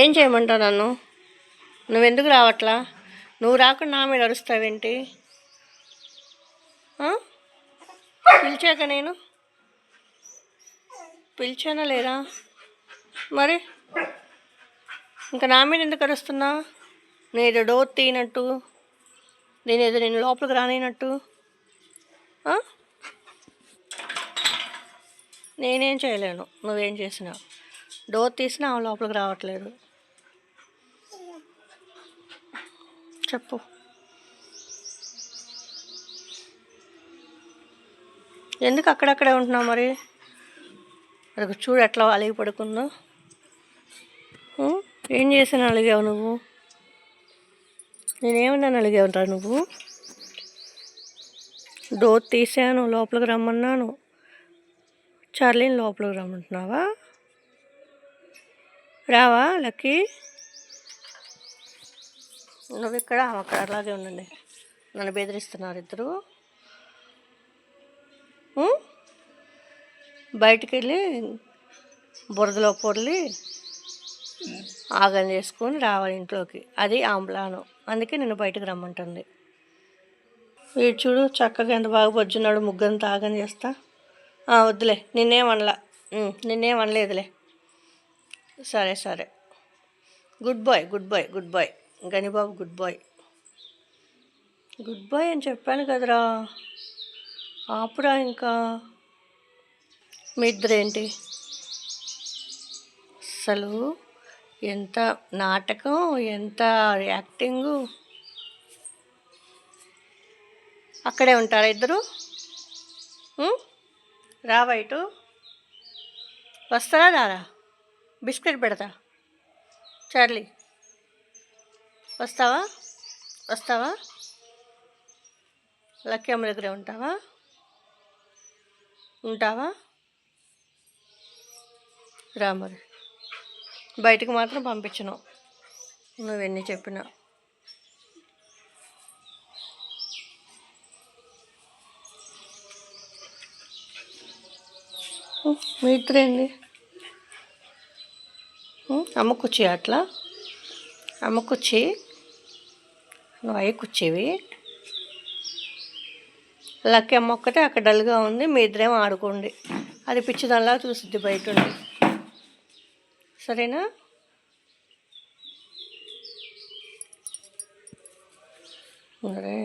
ఏం చేయమంటావు నన్ను? నువ్వెందుకు రావట్లా? నువ్వు రాకుండా నా మీద అరుస్తావేంటి? పిలిచాక నేను? పిలిచానా లేరా మరి? ఇంకా నా మీద ఎందుకు అరుస్తున్నా? నేను ఏదో డోర్ తీయనట్టు నేను ఏదో నేను లోపలికి రానినట్టు నేనేం చేయలేను. నువ్వేం చేసినా డోర్ తీసినా ఆమె లోపలికి రావట్లేదు. చెప్పు. ఎందుకు అక్కడక్కడే ఉంటున్నావు మరి? అది చూడు ఎట్లా అలిగి పడుకుందో. ఏం చేసాను అలిగావు నువ్వు? నేనేమన్నాను అలిగావురా నువ్వు? డోర్ తీసాను లోపలికి రమ్మన్నాను. చార్లీని లోపలికి రమ్మంటున్నావా? రావా లక్కీ? నువ్వు ఇక్కడ అక్కడ అలాగే ఉండండి. నన్ను బెదిరిస్తున్నారు ఇద్దరు. బయటికి వెళ్ళి బురదలో పొర్లి ఆగం చేసుకొని రావాలి ఇంట్లోకి. అది ఆంప్లాను అందుకే నేను బయటకు రమ్మంటుంది. వీడు చూడు చక్కగా ఎంత బాగా బొజ్జున్నాడు ముగ్గంతా ఆగం చేస్తా. వద్దులే నిన్నే అనలా నిన్నే నిన్నేం సరే సరే. Good bye good bye good bye. Ganibabu good bye. Good bye అని చెప్పాను కదరా. ఆపురా ఇంకా. మీ ఇద్దరేంటి అసలు ఎంత నాటకం ఎంత యాక్టింగు? అక్కడే ఉంటారా ఇద్దరు? రా బయటు వస్తారా రారా? బిస్కెట్ పెడతా. చార్లీ. వస్తావా? వస్తావా? లక్కీ అమ్మ దగ్గరే ఉంటావా? ఉంటావా? రా మరి. బయటికి మాత్రం పంపించను. నువ్వెన్ని చెప్పినా. ఉం, మీ ఇద్దరేంది అమ్మ అట్లా? అమ్మ నువ్వు కూర్చేవి లక్కీ అమ్మ ఒక్కటే అక్కడ డల్గా ఉంది మీ ఇద్దరేమో ఆడుకోండి. అది పిచ్చిదల్లా చూసిద్ది బయట ఉండి సరేనా? అరే